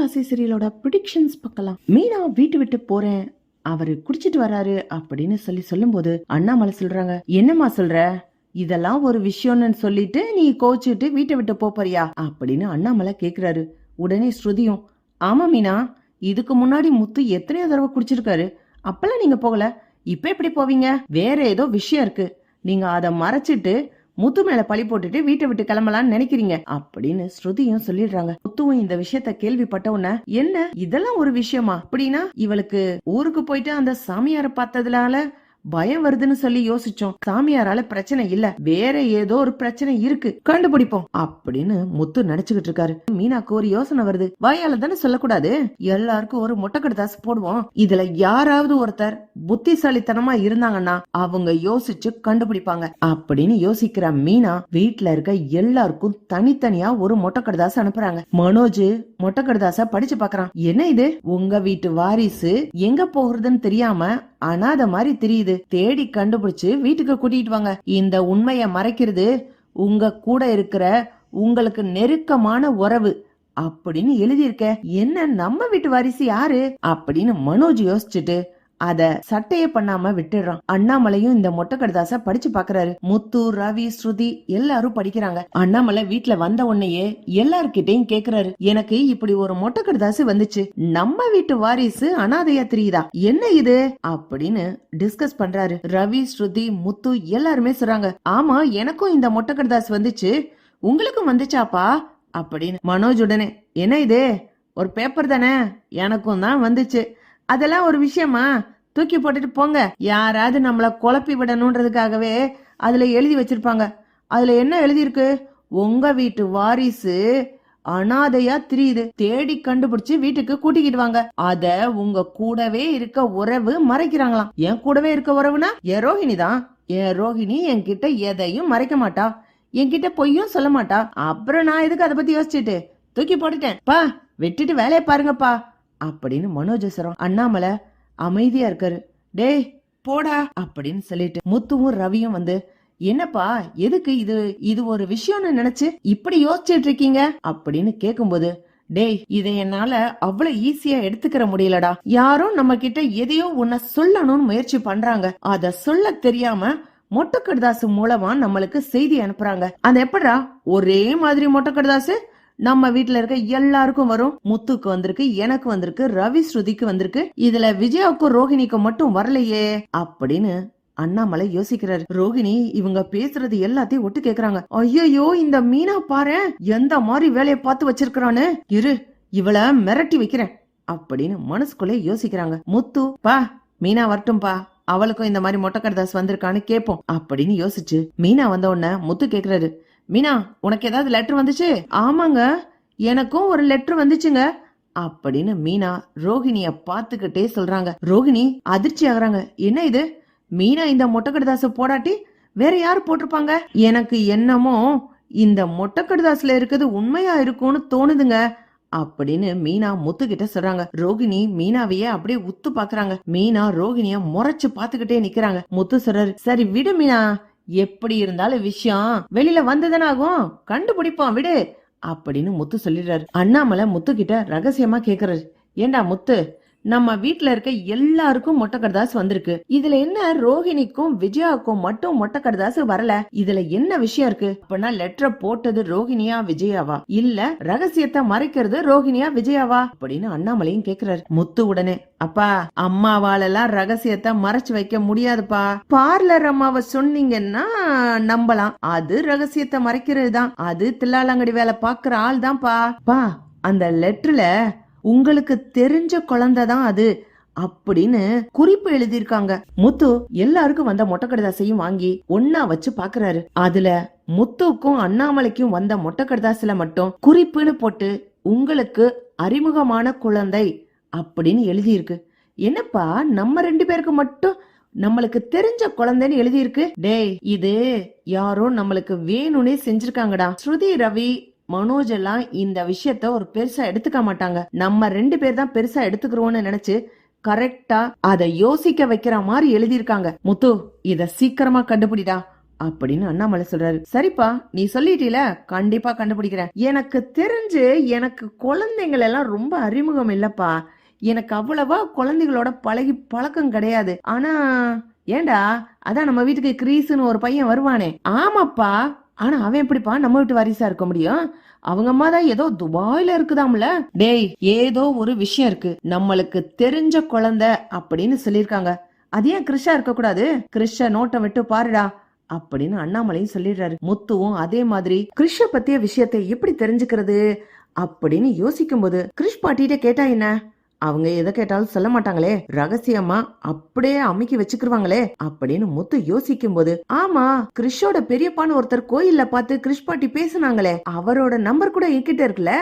அலைகாசி சீரியலோட predictions பார்க்கலாம். மீனா வீட்டு விட்டு போறேன். அவரு குடிச்சிட்டு வராரு அப்படின்னு சொல்லி சொல்லும்போது அண்ணாமலை சொல்றாங்க என்னம்மா சொல்ற? இதெல்லாம் ஒரு விஷயம்னு சொல்லிட்டு நீ கோச்சிட்டு வீட்டை விட்டு போறியா? அப்படின்னு அண்ணாமலை கேக்குறாரு. உடனே ஸ்ருதியும் ஆமா மீனா இதுக்கு முன்னாடி முத்து எத்தனையோ தடவை குடிச்சிருக்காரு. அப்பெல்லாம் நீங்க போகல. இப்ப எப்படி போவீங்க? வேற ஏதோ விஷயம் இருக்கு. நீங்க அதை மறைச்சிட்டு முத்து மேல பழி போட்டுட்டு வீட்டை விட்டு கிளம்பலாம்னு நினைக்கிறீங்க அப்படின்னு ஸ்ருதியும் சொல்லிடுறாங்க. முத்துவும் இந்த விஷயத்த கேள்விப்பட்ட உடனே என்ன? இதெல்லாம் ஒரு விஷயமா? அப்படின்னா இவளுக்கு ஊருக்கு போயிட்டு அந்த சாமியார பார்த்ததுனால பயம் வருதுன்னு சொல்லி யோசிச்சோம். சாமியாரால பிரச்சனை இல்ல. வேற ஏதோ ஒரு பிரச்சனை இருக்கு. கண்டுபிடிப்போம். அப்படின்னு முத்து நினைச்சுக்கிட்டு இருக்காரு. மீனாக்கு ஒரு யோசனை வருது. வாயால தானே சொல்லக்கூடாது? எல்லாருக்கும் ஒரு மொட்டைக்கடதாசு போடுவோம். இதுல யாராவது ஒருத்தர் புத்திசாலித்தனமா இருந்தாங்கன்னா அவங்க யோசிச்சு கண்டுபிடிப்பாங்க. அப்படின்னு யோசிக்கிற மீனா வீட்டுல இருக்க எல்லாருக்கும் தனித்தனியா ஒரு மொட்டைக்கடதாசு அனுப்புறாங்க. மனோஜ் மொட்டைக்கடதாச படிச்சு பாக்குறான். என்ன இது? உங்க வீட்டு வாரிசு எங்க போகிறதுன்னு தெரியாம அனாத மாதிரி தெரியுது. தேடி கண்டுபிடிச்சு வீட்டுக்கு கூட்டிட்டு வாங்க. இந்த உண்மைய மறைக்கிறது உங்க கூட இருக்கிற உங்களுக்கு நெருக்கமான உறவு அப்படின்னு எழுதியிருக்க. என்ன நம்ம வீட்டு வாரிசு யாரு? அப்படின்னு மனோஜ் யோசிச்சுட்டு அத சட்டையே பண்ணாம விட்டுடுறான். அண்ணாமலையும் இந்த மொட்டை கடுதாச படிச்சு பாக்குறாரு. முத்து ரவி ஸ்ருதி எல்லாரும் படிக்கிறாங்க. அண்ணாமலை வீட்டுல வந்த உடனேயே எல்லார்கிட்டயும் கேக்குறாரு. எனக்கு இப்படி ஒரு மொட்டை கடுதாசு வந்துச்சு. நம்ம வீட்டு வாரிசு அனாதையா தெரியுதா? என்ன இது? அப்படின்னு டிஸ்கஸ் பண்றாரு. ரவி ஸ்ருதி முத்து எல்லாருமே சொல்றாங்க. ஆமா எனக்கும் இந்த மொட்டை கடுதாசு வந்துச்சு. உங்களுக்கும் வந்துச்சாப்பா? அப்படின்னு. மனோஜ் உடனே என்ன இது? ஒரு பேப்பர் தானே? எனக்கும் தான் வந்துச்சு. அதெல்லாம் ஒரு விஷயமா? தூக்கி போட்டுட்டு போங்க. யாராவது நம்மளை குழப்பி விடணுன்றதுக்காகவே அதுல எழுதி வச்சிருப்பாங்க. அதுல என்ன எழுதியிருக்கு? உங்க வீட்டு வாரிசு அனாதையா திரியுது. தேடி கண்டுபிடிச்சு வீட்டுக்கு கூட்டிக்கிட்டு வாங்க. அத உங்க கூடவே இருக்க உறவு மறைக்கிறாங்களாம். என் கூடவே இருக்க உறவுனா என் ரோஹிணி தான். என் ரோஹிணி என்கிட்ட எதையும் மறைக்க மாட்டா. என்கிட்ட பொய்யும் சொல்ல மாட்டா. அப்புறம் நான் எதுக்கு அதை பத்தி யோசிச்சுட்டு? தூக்கி போட்டுட்டேன். பா விட்டுட்டு வேலையை பாருங்கப்பா. அப்படின்னு மனோஜசரம் அண்ணாமலை அமைதியா இருக்காரு. டேய் போடா. அப்படின்னு சொல்லிட்டு முத்துவும் ரவியும் வந்து என்னப்பா எதுக்கு இது இது ஒரு விஷயம்னு நினைச்சு இப்படி யோசிச்சுட்டு இருக்கீங்க? அப்படின்னு கேக்கும்போது டேய் இதை என்னால அவ்வளவு ஈஸியா எடுத்துக்கிற முடியலடா. யாரும் நம்ம கிட்ட எதையோ உன்னை சொல்லணும்னு முயற்சி பண்றாங்க. அத சொல்ல தெரியாம மொட்டக்கடுதாசு மூலமா நம்மளுக்கு செய்தி அனுப்புறாங்க. அது எப்படா? ஒரே மாதிரி மொட்டக்கடுதாசு? நம்ம வீட்டுல இருக்க எல்லாருக்கும் வரும். முத்துக்கு வந்திருக்கு எனக்கு வந்திருக்கு ரவி ஸ்ருதிக்கு வந்திருக்கு. இதுல விஜயாவுக்கும் ரோஹிணிக்கும் மட்டும் வரலையே. அப்படின்னு அண்ணாமலை யோசிக்கிறாரு. ரோஹிணி இவங்க பேசுறது எல்லாத்தையும் ஒட்டு கேக்குறாங்க. ஐயோ இந்த மீனா பாரு எந்த மாதிரி வேலையை பார்த்து வச்சிருக்கான்னு இரு இவள மிரட்டி வைக்கிறேன். அப்படின்னு மனசுக்குள்ளே யோசிக்கிறாங்க. முத்து பா மீனா வரட்டும்பா. அவளுக்கும் இந்த மாதிரி மொட்டைக்கடதாஸ் வந்திருக்கான்னு கேப்போம். அப்படின்னு யோசிச்சு மீனா வந்த உடனே முத்து கேக்குறாரு. மீனா உனக்கு ஏதாவது லெட்டர் வந்துச்சு? ஆமாங்க எனக்கும் ஒரு லெட்டர் வந்துச்சுங்க. அப்படின்னு மீனா ரோஹிணிய பாத்துக்கிட்டே சொல்றாங்க. ரோஹிணி அதிர்ச்சி ஆகுறாங்க. என்ன இது? மீனா இந்த மொட்டைக்கடதாச போடாட்டி வேற யார் போட்டிருப்பாங்க? எனக்கு என்னமோ இந்த மொட்டக்கடுதாசுல இருக்கிறது உண்மையா இருக்கும்னு தோணுதுங்க அப்படின்னு மீனா முத்துக்கிட்ட சொல்றாங்க. ரோகிணி மீனாவையே அப்படியே உத்து பாக்குறாங்க மீனா ரோகிணிய முறைச்சு பாத்துக்கிட்டே நிக்கிறாங்க. முத்து சொல்றாரு சரி விடு மீனா எப்படி இருந்தாலும் விஷயம். வெளியில வந்துதானே ஆகும். கண்டுபிடிப்போம் விடு. அப்படின்னு முத்து சொல்லிடுறாரு. அண்ணாமலை முத்து கிட்ட ரகசியமா கேக்குறாரு. ஏண்டா முத்து நம்ம வீட்டுல இருக்க எல்லாருக்கும் மொட்டை கடதாசு வந்திருக்கு. இதுல என்ன ரோஹிணிக்கும் விஜயாவுக்கும் மட்டும் மொட்டை கடதாசு வரல? இதுல என்ன விஷயம் இருக்கு? அப்படின்னா லெட்டரை போட்டது ரோஹிணியா விஜயாவா? இல்ல ரகசியத்தை மறைக்கிறது ரோஹிணியா விஜயாவா? அப்படின்னு அண்ணாமலையும் கேக்குறாரு. முத்து உடனே அப்பா அம்மாவாலெல்லாம் ரகசியத்தை மறைச்சு வைக்க முடியாதுப்பா. பார்லர் அம்மாவை சொன்னீங்கன்னா நம்பலாம். அது ரகசியத்தை மறைக்கிறது தான் அது தில்லாலங்கடி வேலை பாக்குற ஆள் தான்ப்பா பா அந்த லெட்டர்ல உங்களுக்கு தெரிஞ்ச குழந்தை தான் அது அப்படின்னு குறிப்பு எழுதியிருக்காங்க. முத்து எல்லாருக்கும் வந்த மொட்டை கடிதாசையும் வாங்கி ஒன்னா வச்சு பாக்குறாரு. அதுல முத்துக்கும் அண்ணாமலைக்கும் வந்த மொட்டை கடிதாசில மட்டும் குறிப்புன்னு போட்டு உங்களுக்கு அறிமுகமான குழந்தை அப்படின்னு எழுதியிருக்கு. என்னப்பா நம்ம ரெண்டு பேருக்கு மட்டும் நம்மளுக்கு தெரிஞ்ச குழந்தைன்னு எழுதியிருக்கு? டேய் இது யாரோ நம்மளுக்கு வேணும்னே செஞ்சிருக்காங்கடா. ஸ்ருதி ரவி மனோஜ் எல்லாம் இந்த விஷயத்த ஒரு பெருசா எடுத்துக்க மாட்டாங்க. நம்ம ரெண்டு பேர் தான் பெருசா எடுத்துக்கிறோம்னு நினைச்சு கரெக்டா அதை யோசிக்க வைக்கிற மாதிரி எழுதியிருக்காங்க. முத்து இத சீக்கிரமா கண்டுபிடிடா அப்படின்னு அண்ணாமலை சொல்றாரு. சரிப்பா நீ சொல்லிட்டீல கண்டிப்பா கண்டுபிடிக்கிறேன். எனக்கு தெரிஞ்சு எனக்கு குழந்தைங்கள் எல்லாம் ரொம்ப அறிமுகம் இல்லப்பா. எனக்கு அவ்வளவா குழந்தைகளோட பழகி பழக்கம் கிடையாது. ஆனா ஏண்டா அதான் நம்ம வீட்டுக்கு கிரீஸ்னு ஒரு பையன் வருவானே. ஆமாப்பா ஆனா அவன் எப்படிப்பா? நம்ம வீட்டு வாரிசா இருக்க முடியும்? அவங்க அம்மா தான் ஏதோ துபாயில இருக்குதாம்ல? டேய் ஏதோ ஒரு விஷயம் இருக்கு. நம்மளுக்கு தெரிஞ்ச குழந்தை அப்படின்னு சொல்லியிருக்காங்க. அது ஏன் கிருஷா இருக்க கூடாது? கிருஷ்ண நோட்டை விட்டு பாருடா அப்படின்னு அண்ணாமலையும் சொல்லிடுறாரு. முத்துவும் அதே மாதிரி கிருஷ்ண பத்திய விஷயத்தை எப்படி தெரிஞ்சுக்கிறது அப்படின்னு யோசிக்கும் போது கிருஷ் பாட்டிட்ட கேட்டா என்ன? அவங்க எதை கேட்டாலும் சொல்ல மாட்டாங்களே. ரகசியமா அப்படியே அமைக்கி வச்சுக்கிருவாங்களே அப்படின்னு முத்து யோசிக்கும் போது ஆமா கிறிஷோட பெரியப்பான்னு ஒருத்தர் கோயில்ல பார்த்து கிறிஷ் பாட்டி பேசுனாங்களே அவரோட நம்பர் கூட என்கிட்ட இருக்குல்ல?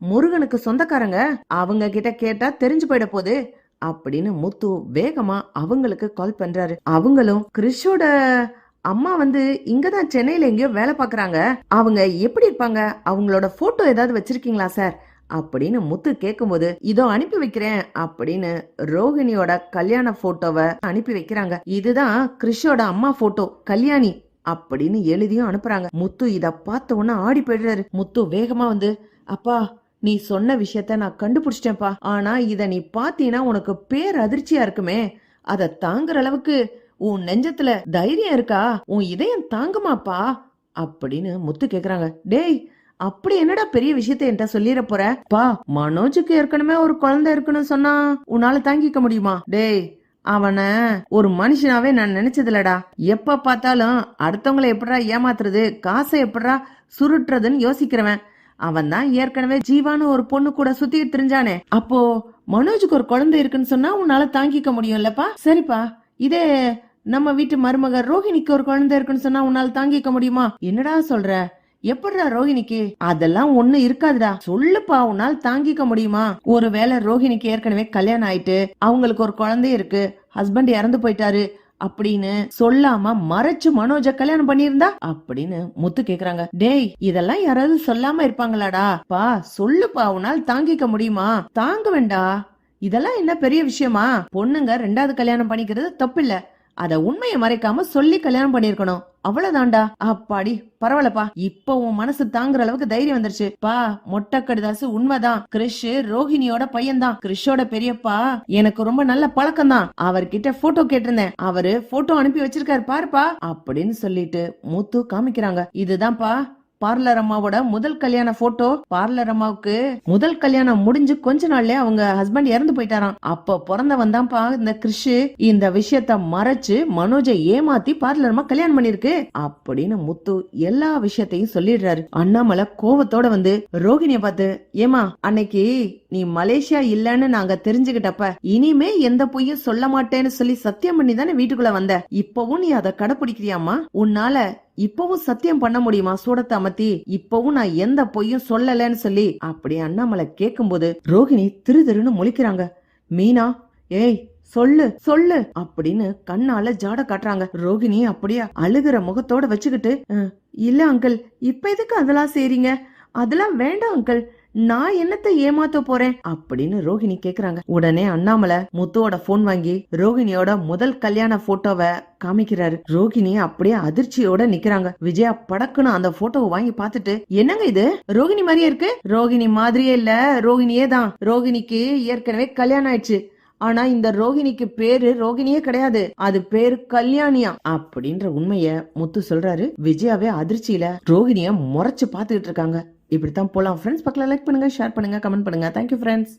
முருகனுக்கு சொந்தக்காரங்க அவங்க கிட்ட கேட்டா தெரிஞ்சு போயிட போகுது அப்படின்னு முத்து வேகமா அவங்களுக்கு கால் பண்றாரு. அவங்களும் கிறிஷோட அம்மா வந்து இங்கதான் சென்னையில எங்கேயோ வேலை பாக்குறாங்க அவங்க எப்படி இருப்பாங்க? அவங்களோட போட்டோ ஏதாவது வச்சிருக்கீங்களா சார் அப்படின்னு முத்து கேட்கும்போது இதோ அனுப்பி வைக்கிறேன் அப்படின்னு ரோஹிணியோட கல்யாண போட்டோவை அனுப்பி வைக்கிறாங்க. இதுதான் கிறிஷோட அம்மா போட்டோ கல்யாணி அப்படின்னு எழுதியும் அனுப்புறாங்க. முத்து இத பார்த்த உடனே ஆடி போயிடுறாரு. முத்து வேகமா வந்து அப்பா நீ சொன்ன விஷயத்த நான் கண்டுபிடிச்சிட்டேன்ப்பா. ஆனா இத நீ பாத்தீங்கன்னா உனக்கு பேர் அதிர்ச்சியா இருக்குமே. அத தாங்குற அளவுக்கு உன் நெஞ்சத்துல தைரியம் இருக்கா? உன் இதயம் தாங்குமாப்பா? அப்படின்னு முத்து கேக்குறாங்க. டேய் அப்படி என்னடா பெரிய விஷயத்த என்கிட்ட சொல்லிட போற? பா மனோஜுக்கு ஏற்கனவே ஒரு குழந்தை இருக்குன்னு சொன்னா உன்னால தாங்கிக்க முடியுமா? டேய் அவனை ஒரு மனுஷனாவே நான் நினைச்சதில்லடா. எப்ப பார்த்தாலும் அடுத்தவங்களை எப்படா ஏமாத்துறது காசை எப்படா சுருட்டுறதுன்னு யோசிக்கிறவன். அவன் தான் ஏற்கனவே ஜீவான்னு ஒரு பொண்ணு கூட சுத்திட்டு தெரிஞ்சானே. அப்போ மனோஜுக்கு ஒரு குழந்தை இருக்குன்னு சொன்னா உன்னால தாங்கிக்க முடியும்லப்பா? சரிப்பா இதே நம்ம வீட்டு மருமக ரோஹிணிக்கு ஒரு குழந்தை இருக்குன்னு சொன்னா உன்னால தாங்கிக்க முடியுமா? என்னடா சொல்ற? எப்படிடா ரோஹிணிக்கு? அதெல்லாம் ஒண்ணு இருக்காதுடா. சொல்லுப்பா உன்னால் தாங்கிக்க முடியுமா? ஒருவேளை ரோஹிணிக்கு ஏற்கனவே கல்யாணம் ஆயிட்டு அவங்களுக்கு ஒரு குழந்தை இருக்கு ஹஸ்பண்ட் இறந்து போயிட்டாரு அப்படின்னு சொல்லாம மறைச்சு மனோஜ கல்யாணம் பண்ணியிருந்தா? அப்படின்னு முத்து கேக்குறாங்க. டேய் இதெல்லாம் யாராவது சொல்லாம இருப்பாங்களாடா? பா சொல்லுப்பா உன்னால் தாங்கிக்க முடியுமா? தாங்க வேண்டா இதெல்லாம் என்ன பெரிய விஷயமா? பொண்ணுங்க ரெண்டாவது கல்யாணம் பண்ணிக்கிறது தப்பில்ல. அத உண்மையை மறைக்காம சொல்லி கல்யாணம் பண்ணிருக்கணும் அவ்வளவுதான்டா. அப்பாடி பரவாயில்லப்பா. இப்ப உன் மனசு தாங்குற அளவுக்கு தைரியம் வந்துருச்சு. பா மொட்டை கடிதாசு உண்மைதான். கிறிஷ் ரோஹிணியோட பையன்தான். கிறிஷோட பெரியப்பா எனக்கு ரொம்ப நல்ல பழக்கம் தான் அவர்கிட்ட போட்டோ கேட்டிருந்தேன். அவரு போட்டோ அனுப்பி வச்சிருக்காரு பாருப்பா. அப்படின்னு சொல்லிட்டு மூத்து காமிக்கிறாங்க. இதுதான்ப்பா. பார்லர் அம்மாவோட முதல் கல்யாண போட்டோ பார்லர் அம்மாவுக்கு முதல் கல்யாணம் முடிஞ்சு கொஞ்ச நாள்லயே அவங்க ஹஸ்பண்ட் இறந்து போயிட்டாராம். அப்ப பிறந்தவன் தான்ப்பா இந்த கிறிஷ். இந்த விஷயத்த மறைச்சு மனோஜை ஏமாத்தி பார்லர் அம்மா கல்யாணம் பண்ணிருக்கு அப்படின்னு முத்து எல்லா விஷயத்தையும் சொல்லிடுறாரு. அண்ணாமலை கோவத்தோட வந்து ரோகிணிய பார்த்து ஏமா அன்னைக்கு நீ மலேசியா இல்லன்னு நாங்க தெரிஞ்சுக்கிட்டப்ப இனிமே எந்த பொய்யும் சொல்ல மாட்டேன்னு சொல்லி சத்தியம் பண்ணி தானே வீட்டுக்குள்ள வந்த. இப்பவும் நீ அதை கடைபிடிக்கிறியாமா உன்னால இப்பவும் சத்தியம் பண்ண முடியுமா? சூடத்தை அமர்த்தி இப்பவும் நான் எந்த பொய்யும் சொல்லலன்னு சொல்லி அப்படி அண்ணாமலை கேட்கும்போது ரோகிணி திரு திருன்னு முழிக்கிறாங்க. மீனா ஏய் சொல்லு சொல்லு அப்படின்னு கண்ணால ஜாட காட்டுறாங்க. ரோகிணி அப்படியே அழுகிற முகத்தோட வச்சுக்கிட்டு இல்ல அங்கிள் இப்ப எதுக்கு அதெல்லாம் செய்றீங்க? அதெல்லாம் வேண்டாம் அங்கிள் நான் என்னத்தை ஏமாத்த போறேன்? அப்படின்னு ரோஹிணி கேக்குறாங்க. உடனே அண்ணாமலை முத்துவோட போன் வாங்கி ரோஹிணியோட முதல் கல்யாண போட்டோவை காமிக்கிறாரு. ரோகிணி அப்படியே அதிர்ச்சியோட நிக்கிறாங்க. விஜயா படக்குன்னு அந்த போட்டோவை வாங்கி பார்த்துட்டு என்னங்க இது? ரோகிணி மாதிரியே இருக்கு? ரோகிணி மாதிரியே இல்ல. ரோகிணியே தான். ரோகிணிக்கு ஏற்கனவே கல்யாணம் ஆயிடுச்சு. ஆனா இந்த ரோகிணிக்கு பேரு ரோகிணியே கிடையாது. அது பேரு கல்யாணியா? அப்படின்ற உண்மைய முத்து சொல்றாரு. விஜயாவே அதிர்ச்சியில ரோகிணிய முறைச்சு பாத்துக்கிட்டு இருக்காங்க. இப்படித்தான் போலாம். ஃப்ரெண்ட்ஸ் பக்கம் லைக் பண்ணுங்க ஷேர் பண்ணுங்க கமெண்ட் பண்ணுங்க. Thank you friends